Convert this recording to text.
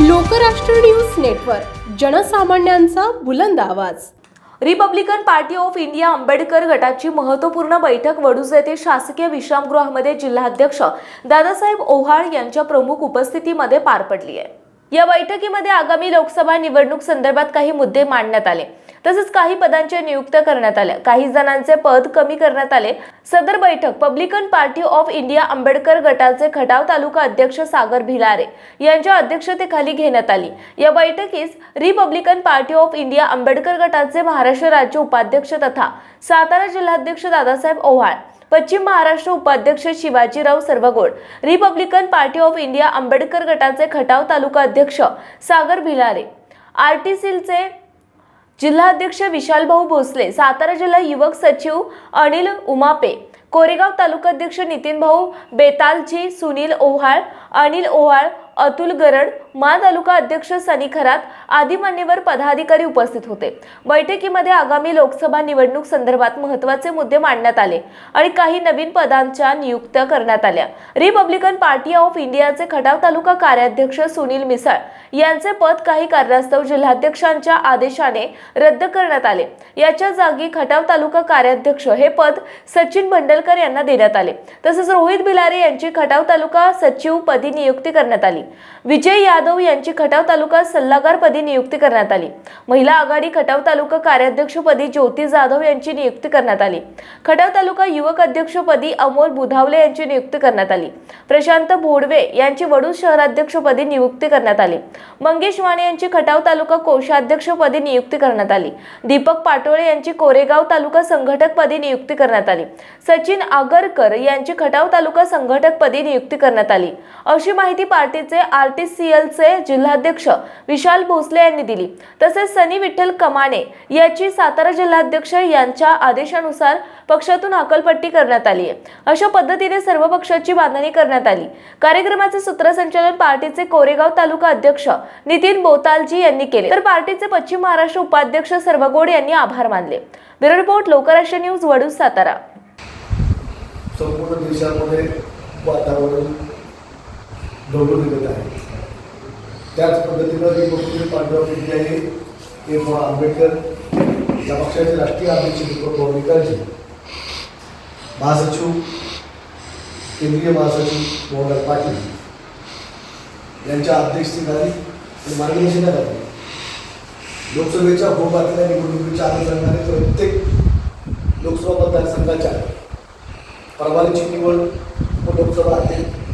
Lokrashtra news network जनसामान्यांचा बुलंद आवाज. Republican Party of India Ambedkar गटाची महत्त्वपूर्ण बैठक वडूज येथे शासकीय विश्रामगृहामध्ये जिल्हाध्यक्ष दादासाहेब ओव्हाळ यांच्या प्रमुख उपस्थितीमध्ये पार पडली आहे. या बैठकीमध्ये आगामी लोकसभा निवडणूक संदर्भात काही मुद्दे मांडण्यात आले. तसेच काही पदांच्या नियुक्त्या करण्यात आल्या काही जणांचे पद कमी करण्यात आले. सदर बैठक Republican Party of India Ambedkar गटाचे खटाव तालुका अध्यक्ष सागर भिलारे यांच्या अध्यक्षतेखाली घेण्यात आली. या बैठकीस Republican Party of India Ambedkar गटाचे महाराष्ट्र राज्य उपाध्यक्ष तथा सातारा जिल्हाध्यक्ष दादासाहेब ओव्हाळ पश्चिम महाराष्ट्र उपाध्यक्ष Shivajirao Sarvagod Republican Party of India Ambedkar गटाचे खटाव तालुका अध्यक्ष सागर भिलारे आर टी सीलचे जिल्हाध्यक्ष विशालभाऊ भोसले सातारा जिल्हा युवक सचिव अनिल उमापे कोरेगाव तालुकाध्यक्ष नितीन भाऊ बेतालजी सुनील ओव्हाळ अनिल ओव्हाळ अतुल गरड मा तालुका अध्यक्ष सनी खरात आदी मान्यवर पदाधिकारी उपस्थित होते. बैठकीमध्ये आगामी लोकसभा निवडणूक संदर्भात महत्त्वाचे मुद्दे मांडण्यात आले आणि काही नवीन पदांच्या नियुक्त्या करण्यात आल्या. रिपब्लिकन पार्टी ऑफ इंडियाचे खटाव तालुका कार्याध्यक्ष सुनील मिसाळ यांचे पद काही कारणास्तव जिल्हाध्यक्षांच्या आदेशाने रद्द करण्यात आले. याच्या जागी खटाव तालुका कार्याध्यक्ष हे पद सचिन भंडलकर यांना देण्यात आले. तसेच रोहित बिलारे यांची खटाव तालुका सचिव पदी नियुक्ती करण्यात आली. विजय यादव यांची खटाव तालुका सल्लागारपदी नियुक्ती करण्यात आली. महिला आघाडी खटाव तालुका कार्याध्यक्षपदी ज्योती जाधव यांची नियुक्ती करण्यात आली. खटाव तालुका युवक अध्यक्षपदी अमोल बुधावले यांची नियुक्ती करण्यात आली. प्रशांत भोडवे यांची वडूज शहराध्यक्षपदी नियुक्ती करण्यात आली. मंगेश वाणे यांची खटाव तालुका कोषाध्यक्षपदी नियुक्ती करण्यात आली. दीपक पाटोळे यांची कोरेगाव तालुका संघटकपदी नियुक्ती करण्यात आली. सचिन आगरकर यांची खटाव तालुका संघटकपदी नियुक्ती करण्यात आली. अशी माहिती पार्टीचे आरटीसीएलचे जिल्हाध्यक्ष विशाल भोसले यांनी दिली. तसेच सनी विठ्ठल कमाने याची सातारा जिल्हाध्यक्ष यांच्या आदेशानुसार पक्षातून हकलपट्टी करण्यात आली आहे. अशा पद्धतीने सर्व पक्षाची बांधणी करण्यात आली. कार्यक्रमाचे सूत्रसंचालन पार्टीचे कोरेगाव तालुका अध्यक्ष नितीन बोतालजी यांनी केले. तर पार्टीचे पश्चिम महाराष्ट्र उपाध्यक्ष सर्वगोड यांनी आभार मानले. Bureau report Lokrashtra news Vadu Satara. संपूर्ण देशामध्ये वातावरण ढवळून निघत आहे त्याच पद्धतीनं रिपब्लिकन गोष्टी पांडव इंडिया आहे ते म. आंबेडकर या पक्षाचे राष्ट्रीय अध्यक्ष दीपक पवनीकरजी महासचिव केंद्रीय महासचिव मोहनलाल पाटील यांच्या अध्यक्षतेखाली आणि मार्गदर्शनाखाली लोकसभेच्या भूभागातल्या निवडणुकीच्या अनुषंगाने प्रत्येक लोकसभा मतदारसंघाच्या परवानगीची निवड व लोकसभा अध्यक्ष